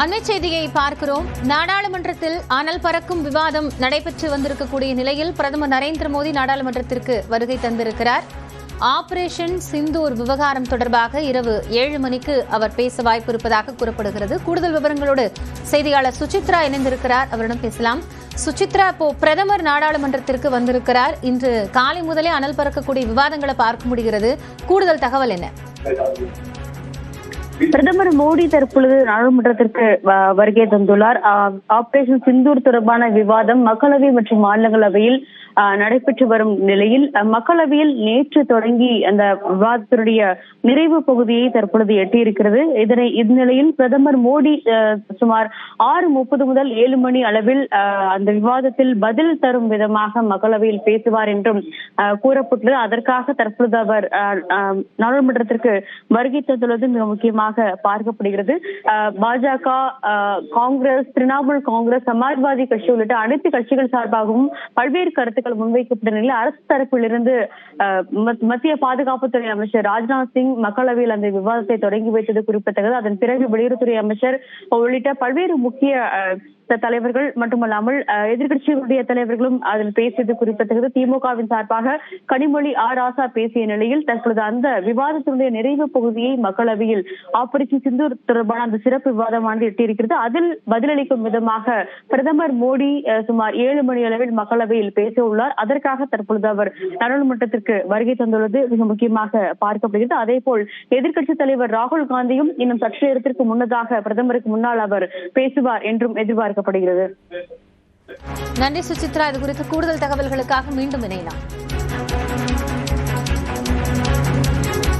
அண்மை செய்தியை பார்க்கிறோம். நாடாளுமன்றத்தில் அனல் பறக்கும் விவாதம் நடைபெற்று வந்திருக்கக்கூடிய நிலையில் பிரதமர் நரேந்திர மோடி நாடாளுமன்றத்திற்கு வருகை தந்திருக்கிறார். ஆபரேஷன் சிந்தூர் விவகாரம் தொடர்பாக இரவு ஏழு மணிக்கு அவர் பேச வாய்ப்பு இருப்பதாக கூறப்படுகிறது. கூடுதல் விவரங்களோடு செய்தியாளர் சுசித்ரா இணைந்திருக்கிறார். அவரிடம் பேசலாம். சுசித்ரா இப்போ பிரதமர் நாடாளுமன்றத்திற்கு வந்திருக்கிறார். இன்று காலை முதலே அனல் பறக்கக்கூடிய விவாதங்களை பார்க்க முடிகிறது. கூடுதல் தகவல் என்ன? பிரதமர் மோடி தற்பொழுது நாடாளுமன்றத்திற்கு வருகை தந்துள்ளார். ஆபரேஷன் சிந்தூர் தொடர்பான விவாதம் மக்களவை மற்றும் மாநிலங்களவையில் நடைபெற்று வரும் நிலையில் மக்களவையில் நேற்று தொடங்கி அந்த விவாதத்தினுடைய நிறைவு பகுதியை தற்பொழுது எட்டியிருக்கிறது. இதனை இந்நிலையில் பிரதமர் மோடி சுமார் ஆறு முப்பது முதல் ஏழு மணி அளவில் அந்த விவாதத்தில் பதில் தரும் விதமாக மக்களவையில் பேசுவார் என்றும் கூறப்பட்டுள்ளது. அதற்காக தற்பொழுது அவர் நாடாளுமன்றத்திற்கு வருகை தந்துள்ளது மிக முக்கியமாக பார்க்கப்படுகிறது. அஹ், பாஜக காங்கிரஸ் திரிணாமுல் காங்கிரஸ் சமாஜ்வாதி கட்சி உள்ளிட்ட அனைத்து கட்சிகள் சார்பாகவும் பல்வேறு கருத்துக்கள் முன்வைக்கப்பட்ட நிலையில் அரசு தரப்பிலிருந்து அஹ், மத்- மத்திய பாதுகாப்புத்துறை அமைச்சர் ராஜ்நாத் சிங் மக்களவையில் அந்த விவாதத்தை தொடங்கி வைத்தது குறிப்பிட்டது அதன் பிறகு வெளியுறவுத்துறை அமைச்சர் உள்ளிட்ட பல்வேறு முக்கிய அஹ், தலைவர்கள் மட்டுமல்லாமல் எதிர்கட்சிகளுடைய தலைவர்களும் அதில் பேசியது குறிப்பிட்டது திமுகவின் சார்பாக கனிமொழி ஆர் ஆசா பேசிய நிலையில் தற்பொழுது அந்த விவாதத்தினுடைய நிறைவு பகுதியை மக்களவையில் ஆபரேஷன் சிந்தூர் தொடர்பான அந்த சிறப்பு விவாதமானது எட்டியிருக்கிறது. அதில் பதிலளிக்கும் விதமாக பிரதமர் மோடி அஹ், சுமார் ஏழு மணி அளவில் மக்களவையில் பேச உள்ளார். அதற்காக தற்பொழுது அவர் நாடாளுமன்றத்திற்கு வருகை தந்துள்ளது மிக முக்கியமாக பார்க்கப்படுகிறது. அதே போல் எதிர்க்கட்சித் தலைவர் ராகுல் காந்தியும் இன்னும் சற்று நேரத்திற்கு முன்னதாக பிரதமருக்கு முன்னால் அவர் பேசுவார் என்றும் எதிர்பார்க்க எதிர்பார்க்கப்படுகிறது நன்றி சுசித்ரா. இது குறித்து கூடுதல் தகவல்களுக்காக மீண்டும் இணையலாம்.